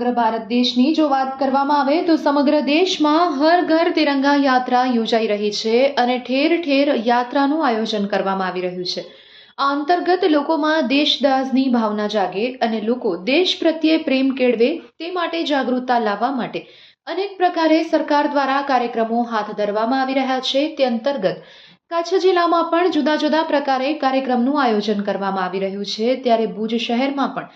સમગ્ર ભારત દેશની જો વાત કરવામાં આવે તો સમગ્ર દેશમાં હર ઘર તિરંગા યાત્રા યોજાઈ રહી છે અને ઠેર ઠેર યાત્રાનું આયોજન કરવામાં આવી રહ્યું છે. આ અંતર્ગત લોકોમાં દેશદાસની ભાવના જાગે અને લોકો દેશ પ્રત્યે પ્રેમ કેળવે તે માટે જાગૃતતા લાવવા માટે અનેક પ્રકારે સરકાર દ્વારા કાર્યક્રમો હાથ ધરવામાં આવી રહ્યા છે. તે અંતર્ગત કચ્છ જિલ્લામાં પણ જુદા જુદા પ્રકારે કાર્યક્રમનું આયોજન કરવામાં આવી રહ્યું છે. ત્યારે ભુજ શહેરમાં પણ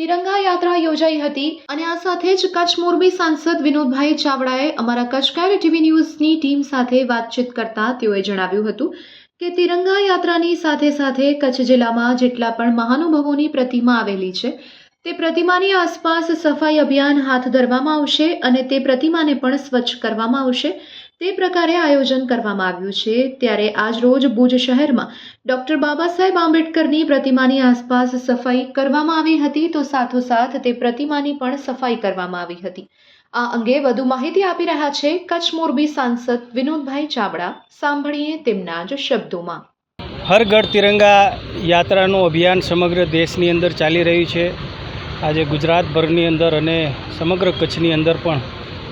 તિરંગા યાત્રા યોજાઈ હતી અને આ સાથે જ કચ્છ મોરબી સાંસદ વિનોદભાઈ ચાવડાએ અમારા કચ્છકાર ટીવી ન્યૂઝની ટીમ સાથે વાતચીત કરતા તેઓએ જણાવ્યું હતું કે તિરંગા યાત્રાની સાથે સાથે કચ્છ જિલ્લામાં જેટલા પણ મહાનુભાવોની પ્રતિમા આવેલી છે, તે પ્રતિમાની આસપાસ સફાઈ અભિયાન હાથ ધરવામાં આવશે અને તે પ્રતિમાને પણ સ્વચ્છ કરવામાં આવશે. તે પ્રકારે આયોજન કરવામાં આવ્યું છે. ત્યારે આજ રોજ ભુજ શહેરમાં ડોક્ટર બાબા સાહેબ આંબેડકરની પ્રતિમાની આસપાસ સફાઈ કરવામાં આવી હતી તો સાથોસાથ તે પ્રતિમાની પણ સફાઈ કરવામાં આવી હતી. આ અંગે વધુ માહિતી આપી રહ્યા છે કચ્છ મોરબી સાંસદ વિનોદભાઈ ચાવડા. સાંભળીએ તેમના જ શબ્દોમાં. હર ગઢ તિરંગા યાત્રાનું અભિયાન સમગ્ર દેશની અંદર ચાલી રહ્યું છે. આજે ગુજરાતભરની અંદર અને સમગ્ર કચ્છની અંદર પણ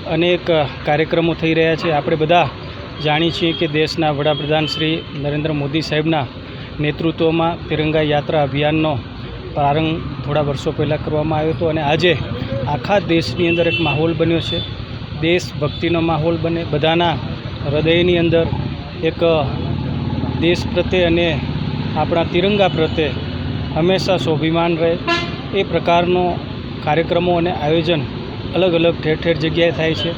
અનેક કાર્યક્રમો થઈ રહ્યા છે. આપણે બધા જાણીએ છીએ કે દેશના વડાપ્રધાન શ્રી નરેન્દ્ર મોદી સાહેબના નેતૃત્વમાં તિરંગા યાત્રા અભિયાનનો પ્રારંભ થોડા વર્ષો પહેલાં કરવામાં આવ્યો હતો અને આજે આખા દેશની અંદર એક માહોલ બન્યો છે. દેશભક્તિનો માહોલ બને, બધાના હૃદયની અંદર એક દેશ પ્રત્યે અને આપણા તિરંગા પ્રત્યે હંમેશા સ્વાભિમાન રહે. એ પ્રકારનો કાર્યક્રમો અને આયોજન અલગ અલગ ઠેર ઠેર જગ્યાએ થાય છે.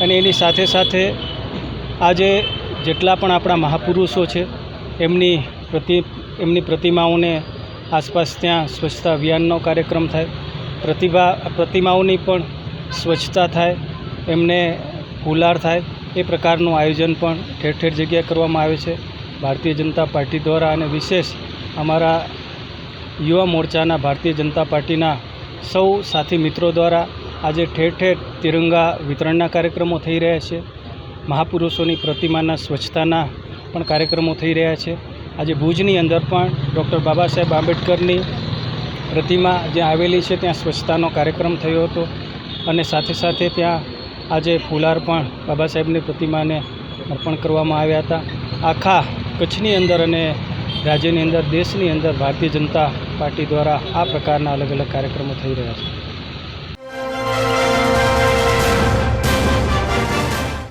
અને એની સાથે સાથે આજે જેટલા પણ આપણા મહાપુરુષો છે, એમની પ્રતિ, એમની પ્રતિમાઓને આસપાસ ત્યાં સ્વચ્છતા અભિયાનનો કાર્યક્રમ થાય, પ્રતિભા, પ્રતિમાઓની પણ સ્વચ્છતા થાય, એમને ફુલાર થાય, એ પ્રકારનું આયોજન પણ ઠેર ઠેર જગ્યાએ કરવામાં આવે છે. ભારતીય જનતા પાર્ટી દ્વારા અને વિશેષ અમારા યુવા મોરચાના ભારતીય જનતા પાર્ટીના સૌ સાથી મિત્રો દ્વારા આજે ઠેર ઠેર તિરંગા વિતરણના કાર્યક્રમો થઈ રહ્યા છે. મહાપુરુષોની પ્રતિમાના સ્વચ્છતાના પણ કાર્યક્રમો થઈ રહ્યા છે. આજે ભુજની અંદર પણ ડૉક્ટર બાબા સાહેબ આંબેડકરની પ્રતિમા જ્યાં આવેલી છે, ત્યાં સ્વચ્છતાનો કાર્યક્રમ થયો હતો. અને સાથે સાથે ત્યાં આજે ફુલાર પણ બાબા સાહેબની પ્રતિમાને અર્પણ કરવામાં આવ્યા હતા. આખા કચ્છની અંદર અને રાજ્યની અંદર, દેશની અંદર ભારતીય જનતા પાર્ટી દ્વારા આ પ્રકારના અલગ અલગ કાર્યક્રમો થઈ રહ્યા છે.